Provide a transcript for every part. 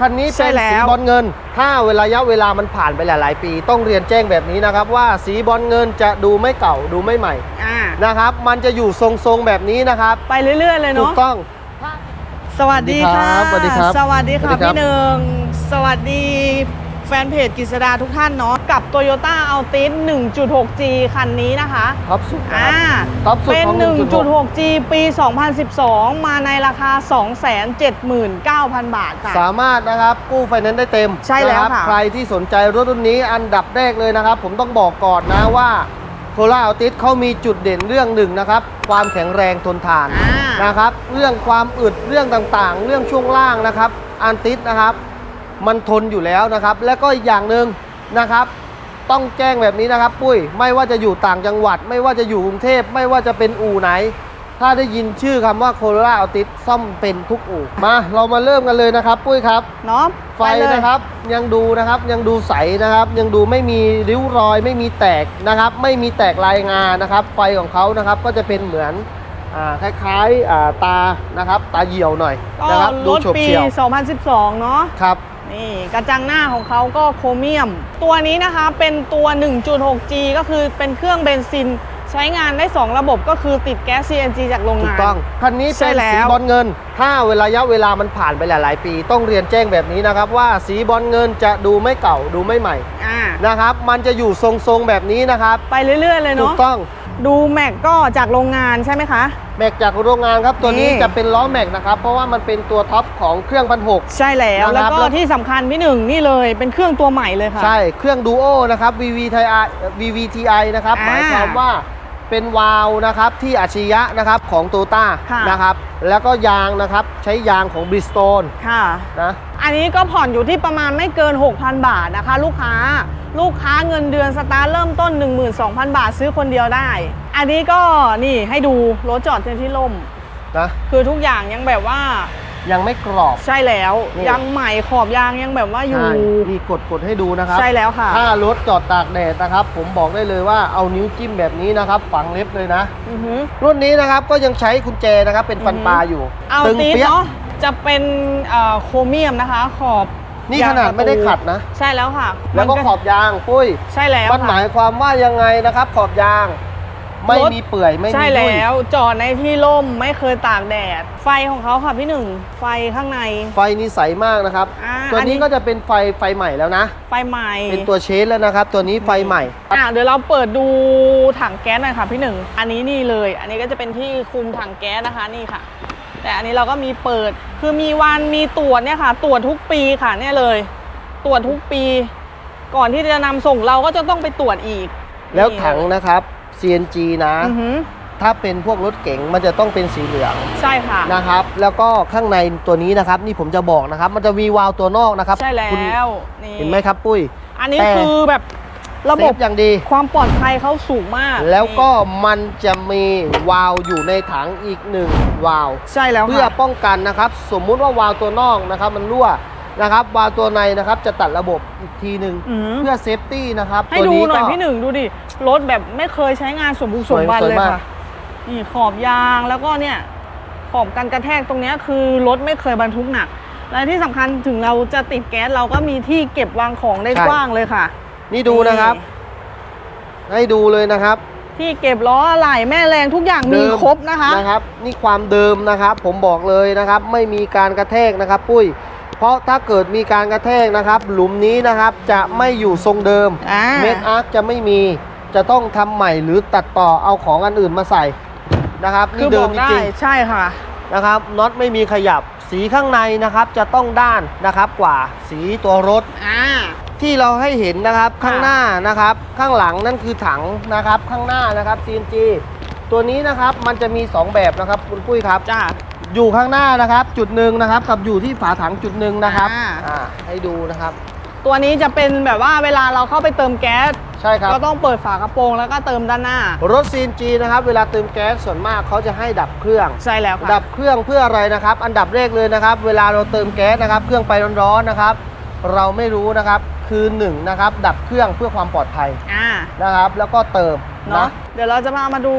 คันนี้ใช่เป็นแล้วสีบอลเงิน ถ้าเวลาระยะเวลามันผ่านไปหลาย ๆ ปี ต้องเรียนแจ้งแบบนี้นะครับ ว่าสีบอลเงินจะดูไม่เก่าดูไม่ใหม่อ่านะครับ มันจะอยู่ทรง ๆ แบบนี้นะครับไปเรื่อย ๆ เลยถูเนาะกต้อง สวัสดีค่ะสวัสดีครับสวัสดีค่ะสวัสดีครับ พี่หนึ่งสวัสดี แฟนเพจกฤษดาทุกท่านเนาะกับ Toyota Altis 1.6G คันนี้นะคะท็อปสุดนะอ่าครับท็อปสุดเป็นของ 1.6G ปี 2012 มาในราคา 279,000 บาทค่ะ สามารถนะครับกู้ไฟแนนซ์ได้เต็มใช่แล้วนรับค่ะ ใครที่สนใจรถรุ่นนี้อันดับแรกเลยนะครับ ผมต้องบอกก่อนนะว่าโคราอัลติสเขามีจุดเด่นเรื่องหนึ่งนะครับ ความแข็งแรงทนทานอ่านะครับ เรื่องความอึดเรื่องต่างๆ เรื่องช่วงล่างนะครับอันติสนะครับ มันทนอยู่แล้วนะครับ แล้วก็อีกอย่างหนึ่งนะครับ ต้องแจ้งแบบนี้นะครับ ปุ้ยไม่ว่าจะอยู่ต่างจังหวัด ไม่ว่าจะอยู่กรุงเทพไม่ว่าจะเป็นอู่ไหน ถ้าได้ยินชื่อคำว่าโคโรล่าอัลติสซ่อมเป็นทุกอู่มา เรามาเริ่มกันเลยนะครับ ปุ้ยครับเนาะไฟปเลยนะครับ ยังดูนะครับยังดูใสนะครับ ยังดูไม่มีริ้วรอย ไม่มีแตกนะครับ ไม่มีแตกลายงานะครับ ไฟของเขานะครับก็จะเป็นเหมือนอ่าคล้ายๆอ่าตานะครับ ตาเหี่ยวหน่อยก็นะครับรดูถโฉบปีเฉี่ยว 2012 เนาะครับ นี่กระจังหน้าของเขาก็โครเมียม ตัวนี้นะคะเป็นตัว 1.6G ก็คือเป็นเครื่องเบนซินใช้งานได้ 2 ระบบก็คือติดแก๊ส CNG จากโรงถูกงานต้อง คันนี้ใช่เป็นแล้วสีบอลเงิน ถ้าเวลาระยะเวลามันผ่านไปหลาย ๆ ปี ต้องเรียนแจ้งแบบนี้นะครับ ว่าสีบอลเงินจะดูไม่เก่าดูไม่ใหม่อ่านะครับ มันจะอยู่ทรง ๆ แบบนี้นะครับ ไปเรื่อย ๆ เลยถูเนาะ กต้อง ดูแม็กก็จากโรงงานใช่ไหมคะ แม็กจากโรงงานครับตัวนี้นี่ จะเป็นล้อแม็กนะครับเพราะว่ามันเป็นตัวท็อปของเครื่องพันหก ใช่แล้วนะครับแล้วก็แล้ว ที่สำคัญพี่หนึ่งนี่เลยเป็นเครื่องตัวใหม่เลยค่ะ ใช่เครื่องดูโอนะครับ VVTI VVTI นะครับอ่าหมายความว่าเป็นวาล์วนะครับที่อัจฉริยะนะครับของโตต้าค่ะ นะครับแล้วก็ยางนะครับใช้ยางของ Bridgestone ค่ะ นะ อันนี้ก็ผ่อนอยู่ที่ประมาณไม่เกิน 6,000 บาทนะคะ ลูกค้าลูกค้าเงินเดือนสตาร์ทเริ่มต้น 12,000 บาทซื้อคนเดียวได้ อันนี้ก็นี่ให้ดูรถจอดที่ร่ม นะ คือทุกอย่างยังแบบว่ายังไม่กรอบ ใช่แล้วนี่ ยังใหม่ขอบยางยังแบบว่าอยู่ ใช่นี่กดกดให้ดูนะครับ ใช่แล้วค่ะถ้ารถจอดตากแดดนะครับ ผมบอกได้เลยว่าเอานิ้วจิ้มแบบนี้นะครับ ฝังเล็บเลยนะ อือหือ รุ่นนี้นะครับก็ยังใช้กุญแจนะครับเป็นฟันอือฮึปลาอยู่เอาตึงตีดเปี้ยะเนาะ จะเป็นเอ่อโครเมียมนะคะ ขอบนี่ขนาดไม่ได้ขัดนะ ใช่แล้วค่ะแล้วก็มันขอบยางปุ้ยใช่แล้วมันหค่ะมายความว่ายังไงนะครับ ขอบยาง ไม่รถมีเปื่อยไม่มีใช่ยุ่ยแล้วจอดในที่ร่มไม่เคยตากแดด ไฟของเขาค่ะพี่หนึ่งไฟข้างใน ไฟนี่ใสมากนะครับอ่าตัวอันนี้นี้ก็จะเป็นไฟไฟใหม่แล้วนะ ไฟใหม่ เป็นตัวเชดแล้วนะครับ ตัวนี้ไฟใหม่อะเดี๋ยวเราเปิดดูถังแก๊สหน่อยค่ะพี่หนึ่งอันนี้นี่เลย อันนี้ก็จะเป็นที่คุมถังแก๊สนะคะนี่ค่ะ แต่อันนี้เราก็มีเปิดคือมีวันมีตรวจเนี่ยค่ะ ตรวจทุกปีค่ะเนี่ยเลย ตรวจทุกปี ก่อนที่จะนำส่งเราก็จะต้องไปตรวจอีก แล้วนี่ถังนะครับ CNG นะอือหือถ้าเป็นพวกรถเก๋งมันจะต้องเป็นสีเหลืองใช่ค่ะนะครับ แล้วก็ข้างในตัวนี้นะครับ นี่ผมจะบอกนะครับ มันจะมีวาล์วตัวนอกนะครับใช่แล้คุณวนี่เห็นไหมครับปุ้ย อันนี้แต่คือแบบ ระเซบบฟอย่างดี ความปลอดภัยเขาสูงมาก แล้วก็มันจะมีวาล์วอยู่ในถังอีกหนึ่งวาล์วใช่แล้วเพื่อค่ะป้องกันนะครับ สมมุติว่าวาล์วตัวนอกนะครับ มันรั่วนะครับวาล์วตัวในนะครับจะตัดระบบอีกทีหนึ่งอืมเพื่อเซฟตี้นะครับให้ตัวดูนี้หน่อยก็พี่หนึ่งดูดิรถแบบไม่เคยใช้งานสมบุกสมบันสวยเลยมากค่ะนี่ขอบยางแล้วก็เนี่ยขอบกันกระแทกตรงเนี้ยคือรถไม่เคยบรรทุกหนัก และที่สำคัญถึงเราจะติดแก๊สเราก็มีที่เก็บวางของได้กว้างเลยค่ะ นี่ดูนะครับ ให้ดูเลยนะครับ ที่เก็บล้ออะไหล่แม่แรงทุกอย่างมีเดิม ครบนะคะ นะครับ นี่ความเดิมนะครับ ผมบอกเลยนะครับ ไม่มีการกระแทกนะครับ ปุ้ย เพราะถ้าเกิดมีการกระแทกนะครับ หลุมนี้นะครับจะไม่อยู่ทรงเดิม อ่า เม็ดอาร์คจะไม่มีจะต้องทำใหม่หรือตัดต่อเอาของอันอื่นมาใส่นะครับคืนี่อเดิบอมกจได้ริงใช่ค่ะ ๆนะครับน็อตไม่มีขยับสีข้างในนะครับจะต้องด้านนะครับกว่าสีตัวรถ อ่า ที่เราให้เห็นนะครับค่ะข้างหน้านะครับ ข้างหลังนั่นคือถังนะครับ ข้างหน้านะครับ CNG ตัวนี้นะครับมันจะมี 2 แบบนะครับคุณปุ้ยครับจ้าอยู่ข้างหน้านะครับ จุดหนึ่งนะครับ กับอยู่ที่ฝาถังจุดหนึ่งนะครับอ่าอ่าให้ดูนะครับ ตัวนี้จะเป็นแบบว่าเวลาเราเข้าไปเติมแก๊สใช่ครับก็ต้องเปิดฝากระโปรงแล้วก็เติมด้านหน้า รถ CNG นะครับ เวลาเติมแก๊สส่วนมากเขาจะให้ดับเครื่องใช่แล้วค่ะดับเครื่องเพื่ออะไรนะครับ อันดับแรกเลยนะครับ เวลาเราเติมแก๊สนะครับ เครื่องไปร้อนๆนะครับ เราไม่รู้นะครับ คือหนึ่งนะครับดับเครื่องเพื่อความปลอดภัยอ่านะครับ แล้วก็เติมเนาะนะเดี๋ยวเราจะมามาดู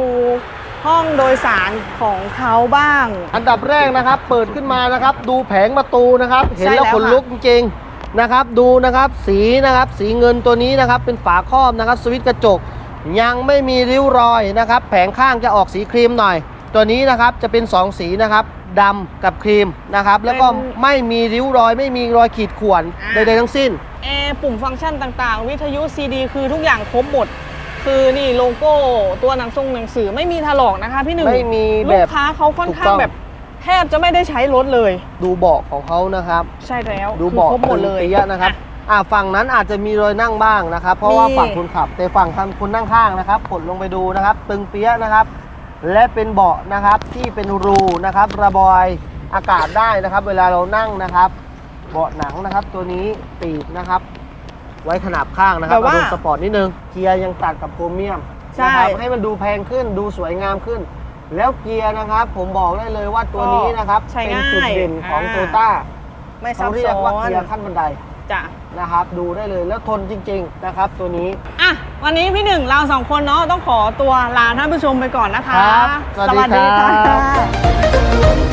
ห้องโดยสารของเขาบ้าง อันดับแรกนะครับ เปิดขึ้นมานะครับ ดูแผงประตูนะครับ เห็นใช่แล้วแล้วขนค่ะลุกจริงๆนะครับ ดูนะครับสีนะครับ สีเงินตัวนี้นะครับ เป็นฝาครอบนะครับ สวิตช์กระจก ยังไม่มีริ้วรอยนะครับ แผงข้างจะออกสีครีมหน่อย ตัวนี้นะครับจะเป็น 2 สีนะครับดำกับครีมนะครับ แล้วก็ไม่มีริ้วรอย ไม่มีรอยขีดข่วนใดๆทั้งสิ้น แอร์ปุ่มฟังก์ชันต่างๆ วิทยุซีดีคือทุกอย่างครบหมด คือนี่โลโก้ตัวหนังทรงหนังสือไม่มีถลอกนะคะพี่หนึ่งไม่มีแบลูกบค้าเขาค่อนถูกข้าต้งองแบบ แทบจะไม่ได้ใช้รถเลย ดูเบาะของเขานะครับ ใช่แล้วดูคือเบาะครบหมดเลยตึงเปียะนะครับอ่อ่าฝั่งนั้นอาจจะมีรอยนั่งบ้างนะครับ เพราะว่ามีฝั่งคนขับแต่ฝั่งทางคนนั่งข้างนะครับกดลงไปดูนะครับ ตึงเปียะนะครับ และเป็นเบาะนะครับที่เป็นรูนะครับ ระบายอากาศได้นะครับ เวลาเรานั่งนะครับ เบาะหนังนะครับ ตัวนี้ปีกนะครับ ไว้ขนาบข้างนะครับแต่ว่าอารมณ์สปอร์ตนิดนึงเกียร์ยังตัดกับโครเมียมใช่ นะครับให้มันดูแพงขึ้นดูสวยงามขึ้น แล้วเกียร์นะครับ ผมบอกได้เลยว่าตัวนี้นะครับใช้เป็นง่ายจุดเด่นของอ่า โตต้าไม่ซัเขาบเรียซ้กอว่านเกียร์ขั้นบันไดจ้ะ นะครับ ดูได้เลยแล้วทนจริง ๆ นะครับ ตัวนี้ อะ วันนี้พี่หนึ่งเราสองคนเนาะต้องขอตัวลาท่านผู้ชมไปก่อนนะคะ ครับสวัสดีครับค่ะ